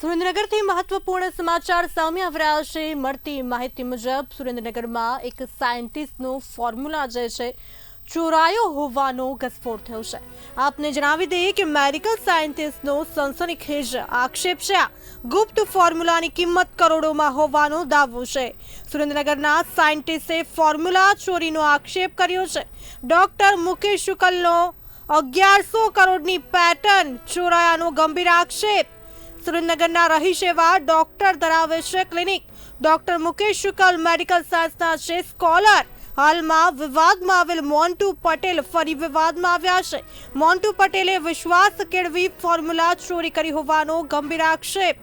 સુરેન્દ્રનગરથી મહત્વપૂર્ણ સમાચાર સામે આવી રહ્યા છે. મળતી માહિતી મુજબ, સુરેન્દ્રનગરમાં એક સાયન્ટિસ્ટનો ફોર્મ્યુલા જે છે, ચોરાયો હોવાનો ઘસફોડ થયો છે. આપને જણાવી દઈએ કે મેડિકલ સાયન્ટિસ્ટનો સનસનીખેજ આક્ષેપ છે. આ ગુપ્ત ફોર્મ્યુલાની કિંમત કરોડોમાં હોવાનો દાવો છે. સુરેન્દ્રનગરના સાયન્ટિસ્ટે ફોર્મ્યુલા ચોરીનો આક્ષેપ કર્યો છે. ડોક્ટર મુકેશ શુકલનો અગિયારસો કરોડની પેટર્ન ચોરાયાનો ગંભીર આક્ષેપ. સુરેન્દ્રનગરના રહીશ એવા ડોક્ટર ધરાવે છે clinic. Doctor Mukesh Shukla medical સાયન્સના છે સ્કોલર. હાલમાં વિવાદમાં આવેલ મોન્ટુ પટેલ ફરી વિવાદમાં આવ્યા છે. મોન્ટુ પટેલે વિશ્વાસ કેળવી ફોર્મ્યુલા ચોરી કરી હોવાનો ગંભીર આક્ષેપ.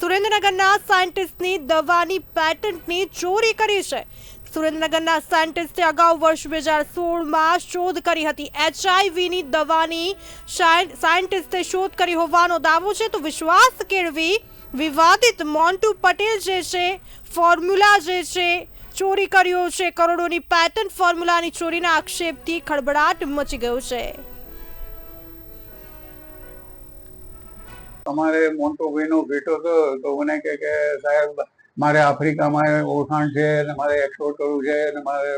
સુરેન્દ્રનગરના સાયન્ટિસ્ટની દવાની પેટન્ટની ચોરી કરી છે. સુરેન્દ્રનગરના સાયન્ટિસ્ટે અગાઉ વર્ષ બે હજાર સોળમાં શોધ કરી હતી. એચઆઈવીની દવાની સાયન્ટિસ્ટે શોધ કરી હોવાનો દાવો છે. તો વિશ્વાસ કેળવી વિવાદિત મોન્ટુ પટેલ જે છે, ફોર્મ્યુલા જે છે, ચોરી કર્યો છે. કરોડોની પેટર્ન ફોર્મ્યુલાની ચોરીના આક્ષેપથી ખળબળાટ મચી ગયો છે. અમારે મોન્ટોભાઈનો ભેટો તો મને કે સાહેબ મારે આફ્રિકામાં ઓળખાણ છે અને મારે એક્સપોર્ટ છે અને મારે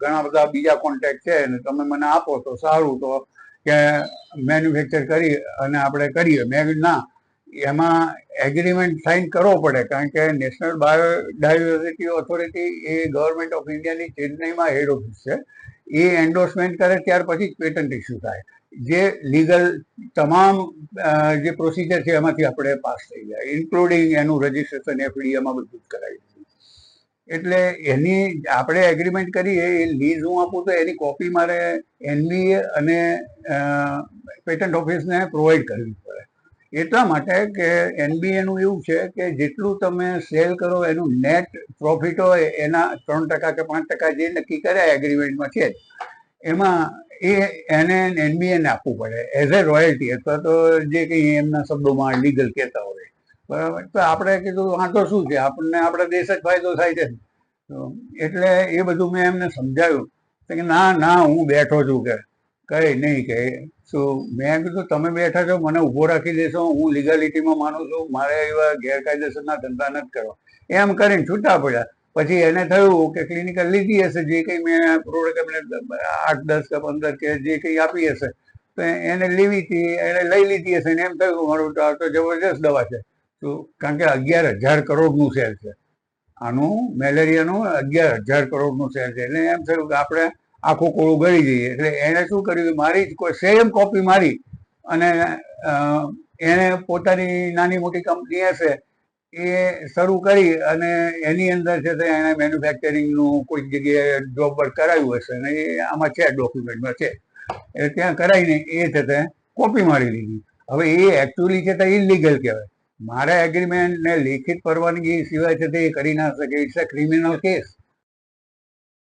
ઘણા બધા બીજા કોન્ટેક્ટ છે અને તમે મને આપો તો સારું તો કે મેન્યુફેક્ચર કરી અને આપણે કરીએ. મેં ના, એમાં એગ્રીમેન્ટ સાઇન કરવો પડે કારણ કે નેશનલ બાયોડાયવર્સિટી ઓથોરિટી એ ગવર્મેન્ટ ઓફ ઇન્ડિયાની ચેન્નઈમાં હેડ ઓફિસ છે. એ એન્ડોર્સમેન્ટ કરે ત્યાર પછી જ પેટન્ટ ઇસ્યુ થાય. જે લીગલ તમામ જે પ્રોસિજર છે એમાંથી આપણે પાસ થઈ જાય ઇન્ક્લુડિંગ એનું રજીસ્ટ્રેશન એફડીએમાં બધું જ કરાવી દીધું એટલે એની આપણે એગ્રીમેન્ટ કરીએ એ લીઝ હું આપું તો એની કોપી મારે એનબીએ અને પેટન્ટ ઓફિસને પ્રોવાઈડ કરવી પડે. એટલા માટે કે એનબીએનું એવું છે કે જેટલું તમે સેલ કરો, એનું નેટ પ્રોફિટ હોય, એના ત્રણ ટકા કે પાંચ ટકા જે નક્કી કર્યા એગ્રીમેન્ટમાં છે એમાં એ એને એનબીએ ને આપવું પડે. એઝ એ રોયલ્ટી અથવા તો જે કંઈ એમના શબ્દોમાં લીગલ કહેતા હોય. બરાબર? તો આપણે કીધું વાંધો શું છે? આપણને આપણા દેશ જ ફાયદો થાય છે. એટલે એ બધું મેં એમને સમજાવ્યું. કે, ના ના, હું બેઠો છું કે. કઈ નહીં કે. શું મેં કીધું, તમે બેઠા છો, મને ઊભો રાખી દેશો. હું લીગાલિટીમાં માનું છું. મારે એવા ગેરકાયદેસરના ધંધા નથી કરવા. એમ કરીને છૂટા પડ્યા. પછી એને થયું કે ક્લિનિકલ લીધી હશે, જે કંઈ મેં પ્રોડક્ટ એમને આઠ, દસ કે પંદર કે જે કંઈ આપી હશે, તો એને લેવી હતી, એને લઈ લીધી હશે ને એમ થયું મારું તો જબરજસ્ત દવા છે. તો કારણ કે અગિયાર હજાર કરોડનું સેલ છે. આનું મેલેરિયાનું અગિયાર હજાર કરોડનું સેલ છે. એટલે એમ થયું કે આપણે આખું કોળું ગળી જઈએ. એટલે એણે શું કર્યું મારી જ કોઈ સેમ કોપી મારી અને એણે પોતાની નાની મોટી કંપની હશે એ શરૂ કરી અને એની અંદર છે તે એણે મેન્યુફેક્ચરિંગનું કોઈક જગ્યાએ જોબ વર્ક કરાવ્યું હશે અને એ આમાં છે ડોક્યુમેન્ટમાં છે. એટલે ત્યાં કરાવીને એ છે તે કોપી મારી લીધી. હવે એ એકચ્યુઅલી છે તે ઇલીગલ કહેવાય. મારા એગ્રીમેન્ટ ને લેખિત પરવાનગી સિવાય છે તે એ કરી ના શકે. It's a criminal case